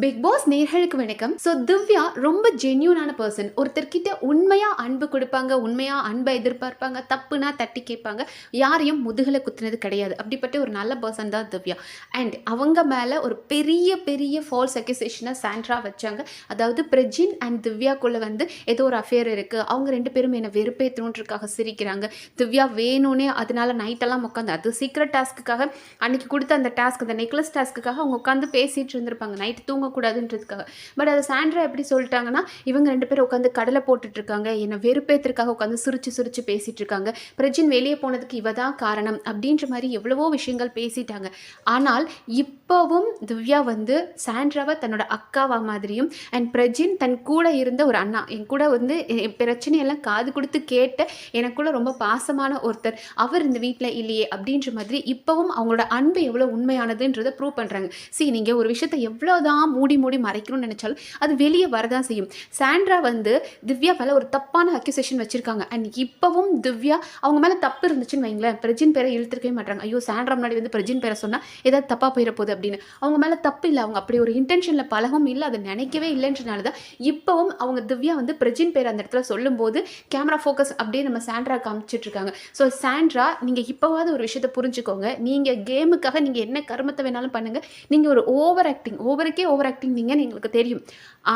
Big pass நேர்களுக்கு வணக்கம். So Divya ரொம்ப ஜென்யூனான பர்சன் ஒருத்தர்கிட்ட உண்மையாக அன்பு கொடுப்பாங்க உண்மையாக அன்பை எதிர்பார்ப்பாங்க தப்புனா தட்டி கேட்பாங்க. யாரையும் முதுகில் குத்துனது கிடையாது. அப்படிப்பட்ட ஒரு நல்ல பர்சன் தான் திவ்யா. அண்ட் அவங்க மேலே ஒரு பெரிய பெரிய ஃபால்ஸ் அக்யூசேஷனை சாண்ட்ரா வச்சாங்க. அதாவது பிரஜின் அண்ட் திவ்யாக்குள்ளே வந்து ஏதோ ஒரு அஃபேர் இருக்குது அவங்க ரெண்டு பேரும் என்னை வெறுப்பேற்றணுன்றக்காக சிரிக்கிறாங்க. திவ்யா வேணும்னே அதனால நைட்டெல்லாம் உட்காந்து அது சீக்ரெட் டாஸ்க்குக்காக அன்னைக்கு கொடுத்த அந்த டாஸ்க் அந்த நெக்லஸ் டாஸ்க்குக்காக அவங்க உட்காந்து பேசிகிட்டு இருந்திருப்பாங்க. நைட்டு தூங்கக்கூடாதுன்றதுக்காக. பட் அதை சாண்ட்ரா எப்படி சொல்லிட்டாங்கன்னா இவங்க ரெண்டு பேரும் உட்காந்து கடலை போட்டுட்ருக்காங்க. என்னை வெறுப்பேற்றுக்காக உட்காந்து சிரிச்சு சிரிச்சு பேசிகிட்டு இருக்காங்க பிரஜின் வெளியே போனதுக்கு இவ தான் காரணம் அப்படின்ற மாதிரி எவ்வளவோ விஷயங்கள் பேசிட்டாங்க. ஆனால் இப்போவும் திவ்யா வந்து சாண்ட்ராவை தன்னோட அக்காவா மாதிரியும் அண்ட் பிரஜின் தன் கூட இருந்த ஒரு அண்ணா என் கூட வந்து என் பிரச்சனையெல்லாம் காது கொடுத்து கேட்ட எனக்குள்ள ரொம்ப பாசமான ஒருத்தர். அவர் இந்த வீட்டில் இல்லையே அப்படின்ற மாதிரி இப்போவும் அவங்களோட அன்பு எவ்வளோ உண்மையானதுன்றதை ப்ரூவ் பண்ணுறாங்க சி நீங்கள் ஒரு விஷயத்தை எவ்வளோதான் மூடி மூடி மறைக்கணும்னு நினச்சாலும் அது வெளியே வரதான் செய்யும். சாண்ட்ரா வந்து திவ்யா மேலே ஒரு தப்பான அக்யூசேஷன் வச்சுருக்காங்க. அண்ட் இப்போவும் திவ்யா அவங்க மேலே தப்பு இருந்துச்சுன்னு வைங்களேன். பிரஜின் பேரை இழுத்துருக்கவே மாட்டாங்க ஐயோ சாண்ட்ரா முன்னாடி வந்து பிரஜின் பேரை சொன்னால் ஏதாவது தப்பாக போயிட போகுது அப்படின்னு. அவங்க மேலே தப்பு இல்லை. அவங்க அப்படி ஒரு இன்டென்ஷனில் பழகவும் இல்லை. அதை நினைக்கவே இல்லைன்றனால தான் இப்போவும் அவங்க திவ்யா வந்து பிரஜின் பேர் அந்த இடத்துல சொல்லும்போது கேமரா ஃபோக்கஸ் அப்படியே நம்ம சாண்ட்ரா காமிச்சிட்டு இருக்காங்க. ஸோ சாண்ட்ரா நீங்கள் இப்போவாவது ஒரு விஷயத்தை புரிஞ்சுக்கோங்க. நீங்கள் கேமுக்காக நீங்கள் என்ன கருமத்தை வேணாலும் பண்ணுங்கள் நீங்கள் ஒரு ஓவர் ஆக்டிங் ஓவருக்கே ஓவர் ஆக்டிங் நீங்கன்னு எங்களுக்கு தெரியும்.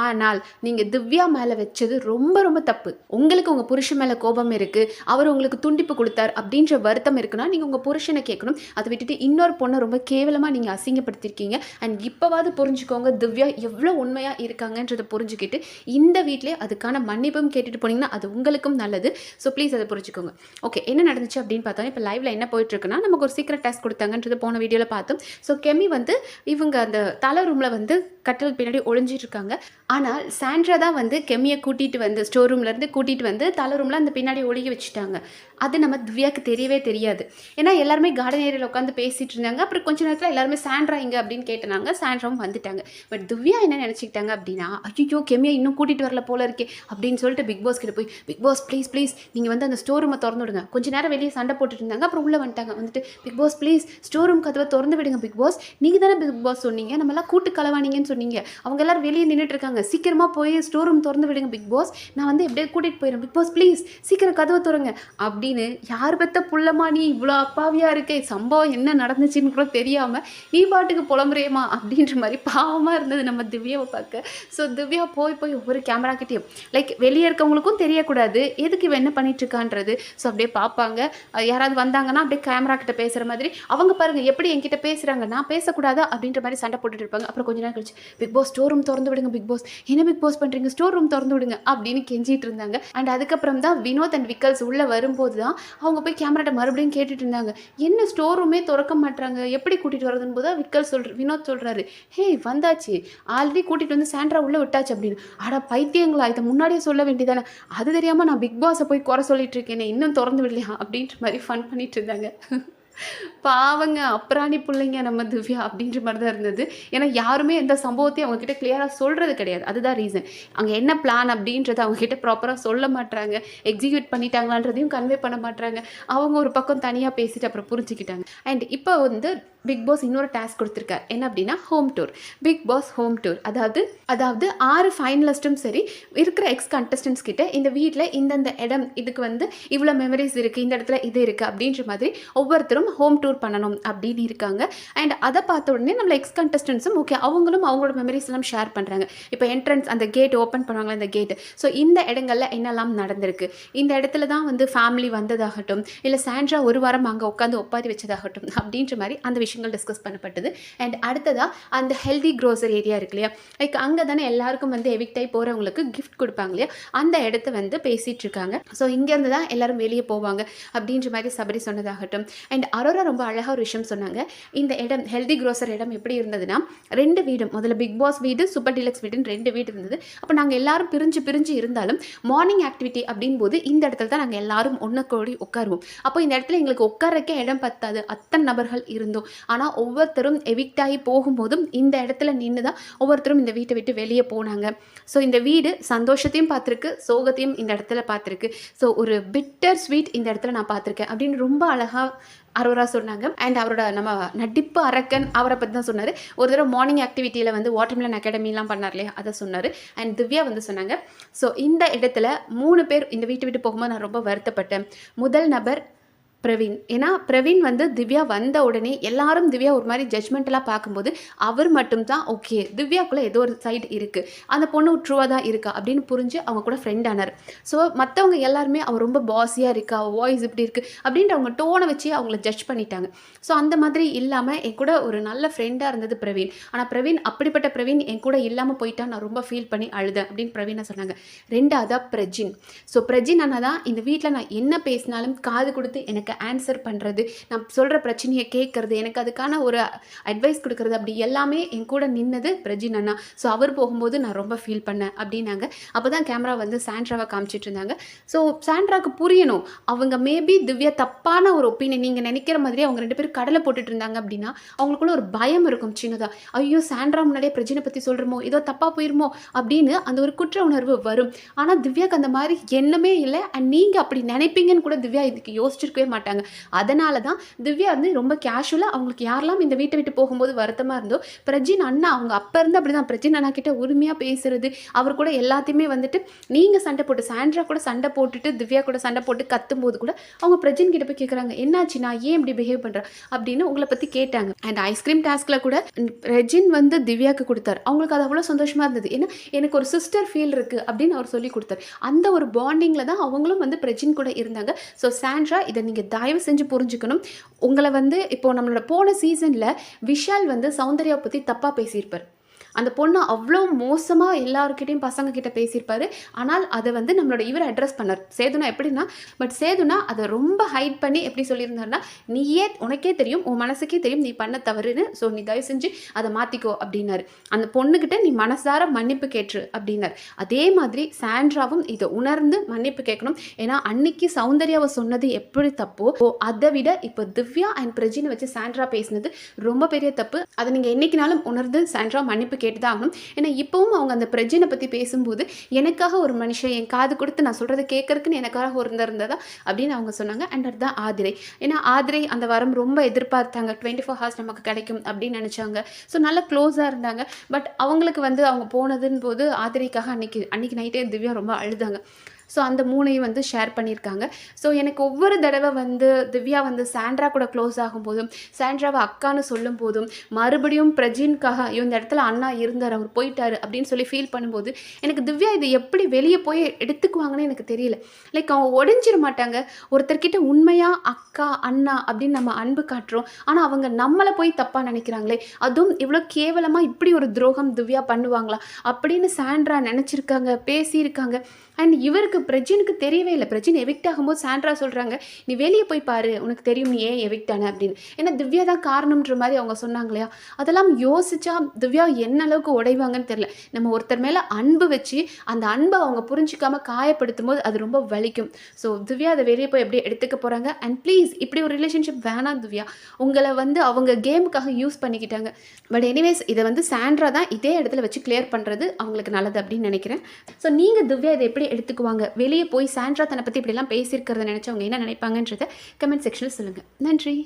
ஆனால் நீங்கள் திவ்யா மேலே வச்சது ரொம்ப ரொம்ப தப்பு. உங்களுக்கு உங்கள் புருஷன் மேலே கோபம் இருக்குது அவர் உங்களுக்கு துண்டிப்பு கொடுத்தார் அப்படின்ற வருத்தம் இருக்குன்னா நீங்கள் உங்கள் புருஷனை கேட்கணும். அதை விட்டுட்டு இன்னொரு பொண்ணை ரொம்ப கேவலமாக நீங்கள் அசிங்கப்படுத்திருக்கீங்க. அண்ட் இப்போவாவது புரிஞ்சுக்கோங்க திவ்யா எவ்வளோ உண்மையாக இருக்காங்கன்றதை புரிஞ்சுக்கிட்டு இந்த வீட்டிலே அதுக்கான மன்னிப்பும் கேட்டுட்டு போனீங்கன்னா அது உங்களுக்கும் நல்லது. ஸோ ப்ளீஸ் அதை புரிஞ்சுக்கோங்க. ஓகே என்ன நடந்துச்சு அப்படின்னு பார்த்தோம் இப்போ லைவில் என்ன போயிட்டுருக்குன்னா நமக்கு ஒரு சீக்கிரம் டாஸ்க் கொடுத்தாங்கன்றது போன வீடியோவில் பார்த்தோம். ஸோ கெமி வந்து இவங்க அந்த தலை ரூமில் வந்து கட்டல் பின்னாடி ஒளிஞ்சிட்டு இருக்காங்க ஆனால் சாண்ட்ரா தான் வந்து கெமியை கூட்டிகிட்டு வந்து ஸ்டோர் ரூம்லேருந்து கூட்டிகிட்டு வந்து தலை ரூமில் அந்த பின்னாடி ஒழுகி வச்சுட்டாங்க. அது நம்ம திவ்யாவுக்கு தெரியவே தெரியாது. ஏன்னா எல்லாருமே கார்டன் ஏரியாவில் உட்காந்து பேசிட்டு இருந்தாங்க அப்புறம் கொஞ்ச நேரத்தில் எல்லாருமே சாண்ட்ரா இங்கே அப்படின்னு கேட்டனாங்க. சாண்ட்ராவும் வந்துட்டாங்க. பட் திவ்யா என்ன நினச்சிக்கிட்டாங்க அப்படின்னா ஐயோ கெமியா இன்னும் கூட்டிகிட்டு வரல போல இருக்கே அப்படின்னு சொல்லிட்டு பிக் பாஸ் கிட்ட போய் பிக் பாஸ் ப்ளீஸ் ப்ளீஸ் நீங்கள் வந்து அந்த ஸ்டோர் ரூமை திறந்து விடுங்க. கொஞ்ச நேரம் வெளியே சண்டை போட்டுட்டு இருந்தாங்க அப்புறம் உள்ளே வந்துட்டாங்க. வந்துட்டு Bigg Boss please store room கதவை திறந்து விடுங்க பிக் பாஸ். நீங்கள் தானே பிக் பாஸ் சொன்னீங்க. நம்மளாம் கூட்டு கலவானீங்கன்னு சொன்னீங்க. அவங்க எல்லாரும் வெளியே நின்றுட்டு இருக்காங்க. சீக்கிரமாக போய் ஸ்டோர் ரூம் திறந்து விடுங்க பிக் பாஸ் நான் வந்து எப்படியே கூட்டிகிட்டு போயிடுறேன். பிக் பாஸ் ப்ளீஸ் சீக்கிரம் கதவை திறங்க. அப்படின்னு யார் பெத்த புள்ளமா நீ இவ்வளோ அப்பாவியாக இருக்கே. சம்பவம் என்ன நடந்துச்சுன்னு கூட தெரியாமல் நீ பாட்டுக்கு புலம்புறியமா அப்படின்ற மாதிரி பாவமாக இருந்தது நம்ம திவ்யாவை பார்க்க. ஸோ திவ்யா போய் போய் ஒவ்வொரு கேமரா கிட்டேயும் லைக் வெளியே இருக்கவங்களுக்கும் தெரியக்கூடாது. எதுக்கு இவன் என்ன பண்ணிட்டு இருக்கான்றது? ஸோ அப்படியே பார்ப்பாங்க. யாராவது வந்தாங்கன்னா அப்படியே கேமரா கிட்ட பேசுகிற மாதிரி அவங்க பாருங்க எப்படி என்கிட்ட பேசுகிறாங்க நான் பேசக்கூடாதா? அப்படின்ற மாதிரி சண்டை போட்டுட்டு இருப்பாங்க. அப்புறம் கொஞ்ச நேரம் கழிச்சு பிக் பாஸ் ஸ்டோர் ரூம் திறந்து விடுங்க பிக் பாஸ் என்ன பிக் பாஸ் பண்ணுறீங்க ஸ்டோர் ரூம் திறந்து விடுங்க அப்படின்னு கெஞ்சிட்டு இருந்தாங்க. அண்ட் அதுக்கப்புறம் தான் வினோத் அண்ட் விக்கல்ஸ் உள்ளே வரும்போது தான் அவங்க போய் கேமராட்ட மறுபடியும் கேட்டுட்டு இருந்தாங்க. என்ன ஸ்டோர் ரூமே திறக்க மாட்டாங்க எப்படி கூட்டிகிட்டு வரதுன்னு போது விக்கல் சொல்ற வினோத் சொல்கிறாரு ஹே வந்தாச்சு. ஆல்ரெடி கூட்டிகிட்டு வந்து சாண்ட்ரா உள்ளே விட்டாச்சு அப்படின்னு. ஆடா பைத்தியங்களா இதை முன்னாடியே சொல்ல வேண்டியதானே. அது தெரியாமல் நான் பிக் பாஸை போய் குறை சொல்லிட்டு இருக்கேனே இன்னும் திறந்து விடலையா? அப்படின்ற மாதிரி ஃபன் பண்ணிட்டு இருந்தாங்க. பாவங்க அப்ராணி பிள்ளைங்க நம்ம திவ்யா அப்படின்ற மாதிரி தான் இருந்தது. ஏன்னா யாருமே எந்த சம்பவத்தையும் அவங்கக்கிட்ட கிளியராக சொல்கிறது கிடையாது. அதுதான் ரீசன் அங்கே என்ன பிளான் அப்படின்றத அவங்கக்கிட்ட ப்ராப்பராக சொல்ல மாட்டாங்க எக்ஸிக்யூட் பண்ணிட்டாங்களான்றதையும் கன்வே பண்ண மாட்டாங்க அவங்க ஒரு பக்கம் தனியாக பேசிட்டு அப்புறம் புரிஞ்சுக்கிட்டாங்க. அண்ட் இப்போ வந்து பிக் பாஸ் இன்னொரு டாஸ்க் கொடுத்துருக்கார். என்ன அப்படின்னா home tour Bigg Boss home tour அதாவது அதாவது ஆறு ஃபைனலிஸ்ட்டும் சரி இருக்கிற எக்ஸ் கண்டஸ்டன்ஸ் கிட்ட இந்த வீட்டில் இந்தந்த இடம் இதுக்கு வந்து இவ்வளோ மெமரிஸ் இருக்குது இந்த இடத்துல இது இருக்குது அப்படின்ற மாதிரி ஒவ்வொருத்தரும் ஹோம் டூர் பண்ணணும் அப்படின்னு இருக்காங்க. அண்ட் அதை பார்த்த உடனே நம்மள எக்ஸ் கண்டஸ்டன்ஸும் ஓகே அவங்களும் அவங்களோட மெமரிஸ் எல்லாம் ஷேர் பண்ணுறாங்க இப்போ என்ட்ரன்ஸ் அந்த கேட் ஓப்பன் பண்ணுவாங்களே அந்த கேட் ஸோ இந்த இடங்கள்ல என்னெல்லாம் நடந்திருக்கு? இந்த இடத்துல தான் வந்து ஃபேமிலி வந்ததாகட்டும் இல்லை சாண்ட்ரா ஒரு வாரம் அங்கே உட்காந்து ஒப்பாதி வச்சதாகட்டும் அப்படின்ற மாதிரி அந்த விஷயம் விஷயங்கள் டிஸ்கஸ் பண்ணப்பட்டது. அண்ட் அடுத்ததாக அந்த ஹெல்தி க்ரோசர் ஏரியா இருக்கு இல்லையா? லைக் அங்கே தானே எல்லாருக்கும் வந்து எவிக்ட் ஆகி போகிறவங்களுக்கு கிஃப்ட் கொடுப்பாங்க இல்லையா? அந்த இடத்த வந்து பேசிகிட்டு இருக்காங்க. ஸோ இங்கேருந்து தான் எல்லாரும் வெளியே போவாங்க அப்படின்ற மாதிரி சபரி சொன்னதாகட்டும். அண்ட் அரோரா ரொம்ப அழகாக ஒரு விஷயம் சொன்னாங்க. இந்த இடம் ஹெல்தி க்ரோசர் இடம் எப்படி இருந்ததுன்னா ரெண்டு வீடும் முதல்ல பிக் பாஸ் வீடு சூப்பர் டீலக்ஸ் வீடுன்னு ரெண்டு வீடு இருந்தது. அப்போ நாங்கள் எல்லாரும் பிரிஞ்சு பிரிஞ்சு இருந்தாலும் மார்னிங் ஆக்டிவிட்டி அப்படின் போது இந்த இடத்துல தான் நாங்கள் எல்லாரும் ஒன்று கூடி உட்காருவோம். அப்போ இந்த இடத்துல எங்களுக்கு உட்காரக்கே இடம் பத்தாது. அத்தனை நபர்கள் இருந்தோம். ஆனால் ஒவ்வொருத்தரும் எவிக்ட் ஆகி போகும்போதும் இந்த இடத்துல நின்று தான் ஒவ்வொருத்தரும் இந்த வீட்டை விட்டு வெளியே போனாங்க. ஸோ இந்த வீடு சந்தோஷத்தையும் பார்த்துருக்கு சோகத்தையும் இந்த இடத்துல பார்த்துருக்கு. ஸோ ஒரு பிட்டர் ஸ்வீட் இந்த இடத்துல நான் பார்த்துருக்கேன் அப்படின்னு ரொம்ப அழகாக அரோரா சொன்னாங்க. அண்ட் அவரோட நம்ம நடிப்பு அரக்கன் அவரை பற்றி தான் சொன்னார். ஒரு தடவை மார்னிங் ஆக்டிவிட்டியில் வந்து வாட்டர்மிலன் அகாடமிலாம் பண்ணார் இல்லையா அதை சொன்னார். அண்ட் திவ்யா வந்து சொன்னாங்க. ஸோ இந்த இடத்துல மூணு பேர் இந்த வீட்டை விட்டு போகும்போது நான் ரொம்ப வருத்தப்பட்டேன். முதல் நபர் பிரவீன். ஏன்னா பிரவீன் வந்து திவ்யா வந்த உடனே எல்லாரும் திவ்யா ஒரு மாதிரி ஜட்மெண்டலாக பார்க்கும்போது அவர் மட்டும்தான் ஓகே திவ்யாக்குள்ளே ஏதோ ஒரு சைடு இருக்குது அந்த பொண்ணு ட்ரூவாக தான் இருக்கா அப்படின்னு புரிஞ்சு அவங்க கூட ஃப்ரெண்ட் ஆனார். ஸோ மற்றவங்க எல்லாருமே அவர் ரொம்ப பாஸியாக இருக்கா? வாய்ஸ் இப்படி இருக்குது அப்படின்ற அவங்க டோனை வச்சு அவங்கள ஜட்ஜ் பண்ணிட்டாங்க. ஸோ அந்த மாதிரி இல்லாமல் என் கூட ஒரு நல்ல ஃப்ரெண்டாக இருந்தது பிரவீன். ஆனால் பிரவீன் அப்படிப்பட்ட பிரவீன் என் கூட இல்லாமல் போயிட்டா நான் ரொம்ப ஃபீல் பண்ணி அழுதேன் அப்படின்னு பிரவீனை சொன்னாங்க. ரெண்டாவதாக பிரஜின். ஸோ பிரஜின் அண்ணா தான் இந்த வீட்டில் நான் என்ன பேசினாலும் காது கொடுத்து எனக்கு ஆன்சர் பண்ணுறது நான் சொல்கிற பிரச்சனையை கேட்குறது எனக்கு அதுக்கான ஒரு அட்வைஸ் கொடுக்குறது அப்படி எல்லாமே என் கூட நின்னது பிரஜின் அண்ணா. ஸோ அவர் போகும்போது நான் ரொம்ப ஃபீல் பண்ணேன் அப்படின்னாங்க. அப்போ தான் கேமரா வந்து சாண்ட்ராவை காமிச்சிட்டு இருந்தாங்க. ஸோ சாண்ட்ராவுக்கு புரியணும். அவங்க மேபி திவ்யா தப்பான ஒரு ஒப்பீனியன் நீங்கள் நினைக்கிற மாதிரி அவங்க ரெண்டு பேரும் கடலை போட்டுட்டு இருந்தாங்க அப்படின்னா அவங்களுக்குள்ள ஒரு பயம் இருக்கும் சின்னதாக ஐயோ சாண்ட்ரா முன்னாடியே பிரஜினை பற்றி சொல்கிறோமோ ஏதோ தப்பாக போயிருமோ? அப்படின்னு அந்த ஒரு குற்ற உணர்வு வரும். ஆனால் திவ்யாக்கு அந்த மாதிரி எண்ணமே இல்லை. அண்ட் நீங்கள் அப்படி நினைப்பீங்கன்னு கூட திவ்யா இதுக்கு யோசிச்சிருக்கவே மாட்டாங்க. அதனால தான் திவ்யா வந்து ரொம்ப கேஷுவலாக அவங்களுக்கு யாரெல்லாம் இந்த வீட்டை விட்டு போகும்போது வருத்தமாக இருந்தோ பிரஜின் அண்ணா அவங்க அப்போ இருந்து அப்படி தான் பிரஜின் அண்ணா கிட்ட உரிமையாக பேசுறது அவர் கூட எல்லாத்தையுமே வந்துட்டு நீங்கள் சண்டை போட்டு சாண்ட்ரா கூட சண்டை போட்டுட்டு திவ்யா கூட சண்டை போட்டு கத்தும்போது கூட அவங்க பிரஜின் கிட்ட போய் கேட்குறாங்க என்னாச்சு? நான் ஏன் இப்படி பிஹேவ் பண்ணுறேன் அப்படின்னு உங்களை பற்றி கேட்டாங்க. அண்ட் ஐஸ்கிரீம் டாஸ்கில் கூட ரெஜின் வந்து திவ்யாவுக்கு கொடுத்தாரு. அவங்களுக்கு அது அவ்வளோ சந்தோஷமாக இருந்தது. ஏன்னா எனக்கு ஒரு சிஸ்டர் ஃபீல் இருக்குது அப்படின்னு அவர் சொல்லி கொடுத்தாரு. அந்த ஒரு பாண்டிங்கில் தான் அவங்களும் வந்து பிரஜின் கூட இருந்தாங்க. ஸோ சாண்ட்ரா இதை நீங்கள் தயவு செஞ்சு புரிஞ்சுக்கணும். உங்களை வந்து இப்போ நம்மளோட போன சீசனில் விஷால் வந்து சௌந்தர்யா பற்றி தப்பாக பேசியிருப்பார். அந்த பொண்ணு அவ்வளோ மோசமாக எல்லாருக்கிட்டையும் பசங்க கிட்ட பேசியிருப்பாரு. ஆனால் அதை வந்து நம்மளோட இவர் அட்ரஸ் பண்ணார். சேதுனா எப்படின்னா பட் சேதுனா அதை ரொம்ப ஹைட் பண்ணி எப்படி சொல்லியிருந்தாருன்னா நீயே உனக்கே தெரியும் உன் மனசுக்கே தெரியும் நீ பண்ண தவறுன்னு ஸோ நீ தயவு செஞ்சு அதை மாற்றிக்கோ அப்படின்னாரு. அந்த பொண்ணுக்கிட்ட நீ மனசார மன்னிப்பு கேட்டுரு அப்படின்னார். அதே மாதிரி சாண்ட்ராவும் இதை உணர்ந்து மன்னிப்பு கேட்கணும். ஏன்னா அன்னைக்கு சௌந்தர்யாவை சொன்னது எப்படி தப்போ ஓ அதை விட இப்போ திவ்யா அண்ட் பிரஜின்னு வச்சு சாண்ட்ரா பேசினது ரொம்ப பெரிய தப்பு. அதை நீங்கள் என்னைக்குனாலும் உணர்ந்து சாண்ட்ரா மன்னிப்பு கேட்டு தான் ஆகணும் ஏன்னா இப்போவும் அவங்க அந்த பிரஜனை பற்றி பேசும்போது எனக்காக ஒரு மனுஷன் என் காது கொடுத்து நான் சொல்கிறத கேட்கறதுக்குன்னு எனக்காக ஒரு இருந்ததா அப்படின்னு அவங்க சொன்னாங்க. அண்ட் அதுதான் ஆதிரை ஏன்னா ஆதிரை அந்த வாரம் ரொம்ப எதிர்பார்த்தாங்க. டுவெண்ட்டி ஃபோர் ஹவர்ஸ் நமக்கு கிடைக்கும் அப்படின்னு நினச்சாங்க. ஸோ நல்லா க்ளோஸாக இருந்தாங்க. பட் அவங்களுக்கு வந்து அவங்க போனதுன்னு போது ஆதிரைக்காக அன்னைக்கு அன்னைக்கு நைட்டே திவ்யா ரொம்ப அழுதாங்க. ஸோ அந்த மூணையும் வந்து ஷேர் பண்ணியிருக்காங்க. ஸோ எனக்கு ஒவ்வொரு தடவை வந்து திவ்யா வந்து சாண்ட்ரா கூட க்ளோஸ் ஆகும்போதும் சாண்ட்ராவை அக்கான்னு சொல்லும் போதும் மறுபடியும் பிரஜின்காக ஐயோ இந்த இடத்துல அண்ணா இருந்தார் அவர் போயிட்டாரு அப்படின்னு சொல்லி ஃபீல் பண்ணும்போது எனக்கு திவ்யா இதை எப்படி வெளியே போய் எடுத்துக்குவாங்கன்னு எனக்கு தெரியல. லைக் அவங்க உடஞ்சிட மாட்டாங்க. ஒருத்தர்கிட்ட உண்மையாக அக்கா அண்ணா அப்படின்னு நம்ம அன்பு காட்டுறோம். ஆனால் அவங்க நம்மளை போய் தப்பாக நினைக்கிறாங்களே அதுவும் இவ்வளோ கேவலமாக இப்படி ஒரு துரோகம் திவ்யா பண்ணுவாங்களா அப்படின்னு சாண்ட்ரா நினச்சிருக்காங்க பேசியிருக்காங்க. அண்ட் இவருக்கு பிரஜினுக்கு தெரியவே இல்லை. பிரஜின் எவிக்ட் ஆகும்போது சாண்ட்ரா சொல்கிறாங்க நீ வெளியே போய் பாரு உனக்கு தெரியும் நீ ஏன் எவிக்ட் ஆன? அப்படின்னு. ஏன்னா திவ்யா தான் காரணம்ன்ற மாதிரி அவங்க சொன்னாங்க இல்லையா? அதெல்லாம் யோசிச்சா திவ்யா என்ன அளவுக்கு உடைவாங்கன்னு தெரியல. நம்ம ஒருத்தர் மேலே அன்பு வச்சு அந்த அன்பை அவங்க புரிஞ்சிக்காம காயப்படுத்தும் போது அது ரொம்ப வலிக்கும். ஸோ திவ்யா அதை வெளியே போய் எப்படி எடுத்துக்க போகிறாங்க அண்ட் ப்ளீஸ் இப்படி ஒரு ரிலேஷன்ஷிப் வேணாம் திவ்யா. உங்களை வந்து அவங்க கேமுக்காக யூஸ் பண்ணிக்கிட்டாங்க. பட் எனிவேஸ் இதை வந்து சாண்ட்ரா தான் இதே இடத்துல வச்சு கிளியர் பண்ணுறது அவங்களுக்கு நல்லது அப்படின்னு நினைக்கிறேன். ஸோ நீங்கள் திவ்யா இதை எப்படி எடுத்துக்குவாங்க. வெளியே போய் சாண்ட்ரா தன்னை பற்றி இப்படிலாம் பேசியிருக்கிறத நினச்சவங்க என்ன நினைப்பாங்கன்றத கமெண்ட் செக்ஷனில் சொல்லுங்கள் நன்றி.